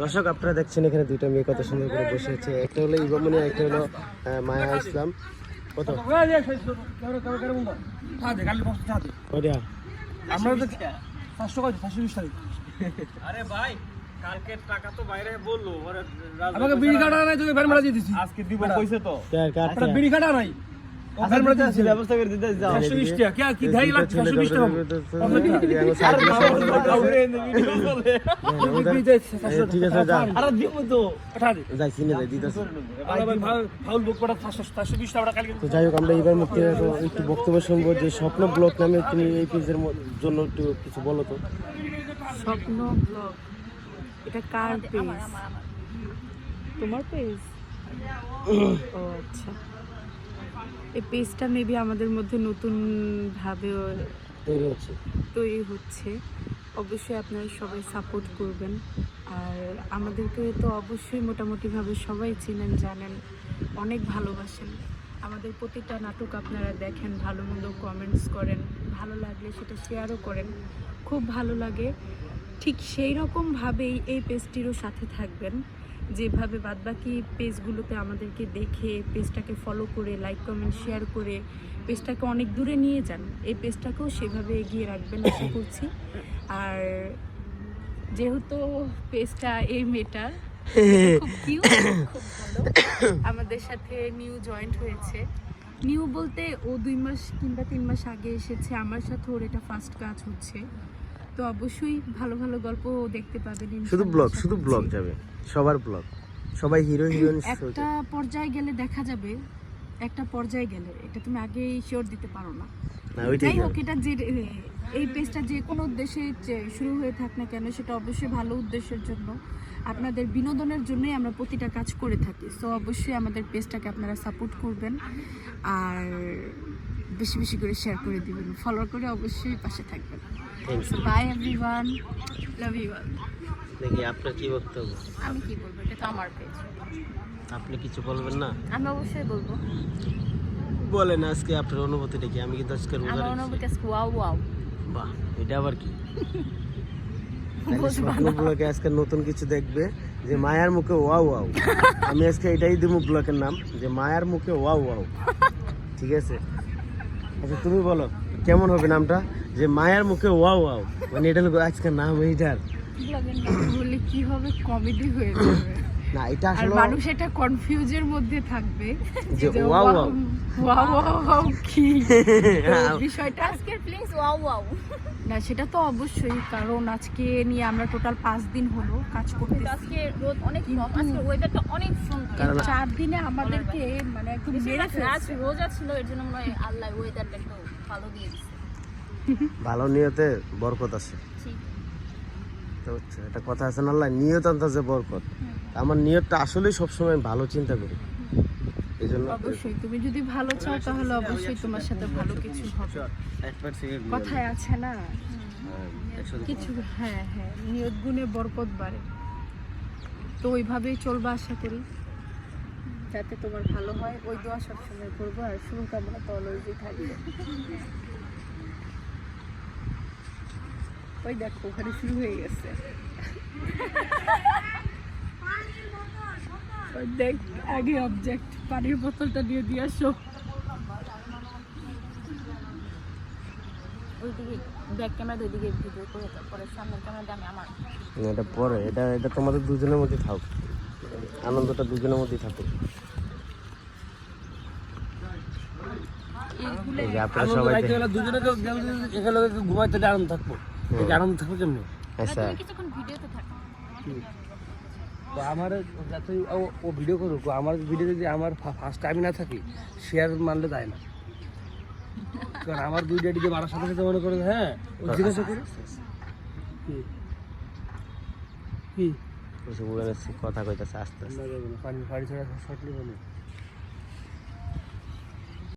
দর্শক আপনারা দেখছেন এখানে দুইটা মেয়ে কত সুন্দর করে বসে আছে। একটা হলো ইবামনি একটা হলো মায়া ইসলাম। কত? আমরা তো পাঁচশো কত পাঁচশো বিশ তারিখ। আরে ভাই কালকে টাকা তো বাইরে বলল। আমাকে বিড়ি কাটা নাই তোকে ফ্যান মারা দিয়ে দিছি। আজকে দিব কইছে তো। বিড়ি কাটা নাই। ব্যবস্থা করে দিতে যাও। টাকা। কি দেয় লাগছে পাঁচশো বিশ টাকা? ঠিক আছে যা আরে দিব তো। পাঠা দে। যাই চিনে যাই দিতেছে। ফাউল ফাউল বুক করা পাঁচশো পাঁচশো বিশ টাকা কালকে তো যাই হোক আমরা এবার মুক্তি একটু বক্তব্য শুনব যে স্বপ্ন ব্লক নামে তুমি এই পেজের জন্য একটু কিছু বলো তো। স্বপ্ন ব্লগ এটা কার পেজ? তোমার পেজ? ও আচ্ছা। এই পেজটা মেবি আমাদের মধ্যে নতুন ভাবে তৈরি হচ্ছে। তৈরি হচ্ছে। অবশ্যই আপনারা সবাই সাপোর্ট করবেন। আর আমাদেরকে তো অবশ্যই মোটামুটিভাবে সবাই চিনেন জানেন অনেক ভালোবাসেন। আমাদের প্রতিটা নাটক আপনারা দেখেন ভালো মন্দ কমেন্টস করেন ভালো লাগলে সেটা শেয়ারও করেন। খুব ভালো লাগে। ঠিক সেই রকমভাবেই এই পেজটিরও সাথে থাকবেন। যেভাবে বাদবাকি পেজগুলোতে আমাদেরকে দেখে, পেজটাকে ফলো করে লাইক কমেন্ট শেয়ার করে, পেজটাকে অনেক দূরে নিয়ে যান, এই পেজটাকেও সেভাবে এগিয়ে রাখবেন আশা করছি। আর যেহেতু পেজটা এই ভালো। আমাদের সাথে নিউ জয়েন্ট হয়েছে। নিউ বলতে ও দুই মাস কিংবা তিন মাস আগে এসেছে, আমার সাথে ওর এটা ফার্স্ট কাজ হচ্ছে। তো অবশ্যই ভালো ভালো গল্প দেখতে পাবেন শুধু ব্লগ শুধু ব্লগ যাবে সবার ব্লগ সবাই হিরো হিরোইন একটা পর্যায়ে গেলে দেখা যাবে একটা পর্যায়ে গেলে এটা তুমি আগেই শিওর দিতে পারো না। না যাই হোক এটা যে এই পেজটা যে কোনো উদ্দেশ্যে শুরু হয়ে থাক না কেন সেটা অবশ্যই ভালো উদ্দেশ্যের জন্য। আপনাদের বিনোদনের জন্যই আমরা প্রতিটা কাজ করে থাকি। সো অবশ্যই আমাদের পেজটাকে আপনারা সাপোর্ট করবেন আর বেশি বেশি করে শেয়ার করে দিবেন। ফলো করে অবশ্যই পাশে থাকবেন। Bye everyone love you all দেখি আপনার কি বক্তব্য আমি কি বলব? এটা তো আমার পেজ আপনি কিছু বলবেন না? আমি অবশ্যই বলব। বলেন আজকে আপনার অনুভূতিটা কি? আমি কিন্তু আজকে আমার অনুভূতি আজকে ওয়াও ওয়াও বাহ এটা আবার কি। ব্লকে আজকে নতুন কিছু দেখবে যে মায়ার মুখে ওয়াও ওয়াও আমি আজকে এটাই দিব ব্লকের নাম যে মায়ার মুখে ওয়াও ওয়াও ঠিক আছে? আচ্ছা তুমি বলো। কেমন হবে নামটা? যে মায়ার মুখে ওয়াও ওয়াও। মানে এটা হলো আজকে নাম এইটার বললে কি হবে? কমেডি হয়ে যাবে। না এটা আসলে মানুষ এটা কনফিউজের মধ্যে থাকবে। যে যে wow wow wow. Wow wow wow কি। বিষয়টা আজকের ফিলিংস ওয়াও ওয়াও। না সেটা তো অবশ্যই কারণ আজকে নিয়ে আমরা টোটাল পাঁচ দিন হলো কাজ করতে আজকে রোদ অনেক কম আজকে ওয়েদারটা অনেক সুন্দর চার দিনে আমাদেরকে মানে একদম মেরে বেশিরভাগ রোজা ছিল এর জন্য মনে হয় আল্লাহ ওয়েদারটা একটু ভালো দিয়ে ভালো নিয়তে বরকত আছে। ঠিক তো হচ্ছে কথা আছে না আল্লাহ নিয়ত আনতেছে বরকত আমার নিয়তটা আসলেই সবসময় ভালো চিন্তা করি। এই জন্য অবশ্যই তুমি যদি ভালো চাও তাহলে অবশ্যই তোমার সাথে ভালো কিছু হবে। কথায় আছে না? কিছু হ্যাঁ হ্যাঁ নিয়ত গুণে বরকত বাড়ে। তো ওইভাবেই চলবা আশা করি। যাতে তোমার ভালো হয়, ওই দোয়া সবসময় করব আর শুভকামনা তো অলওয়েজই থাকবে। ওই দেখো ওখানে শুরু হয়ে গেছে। দেখ, আগে অবজেক্ট পানির বোতলটা দিয়ে দিয়ে আসো। ব্যাক ক্যামেরা ওইদিকে ভিডিও করে, তারপরে সামনের ক্যামেরাটা আমি আমার এটা পরে, এটা এটা তোমাদের দুজনের মধ্যে থাক আনন্দটা দুজনের মধ্যেই থাকুক আপনারা সবাই দুজনে তো এখানে ঘুমাইতে হলে থাকব। আনন্দ থাকব কেমনি? আচ্ছা থাকো তো আমার যাতে ও- ও ভিডিও করুক আমার ভিডিও যদি আমার ফার্স্ট টাইম না থাকি শেয়ার মানলে যায় না। কারণ আমার দুই ডেটি যে বাড়ার সাথে সাথে মনে করে হ্যাঁ ও জিজ্ঞাসা করে। কি? কি? বসে বলে কথা কইতাছে আস্তে আস্তে।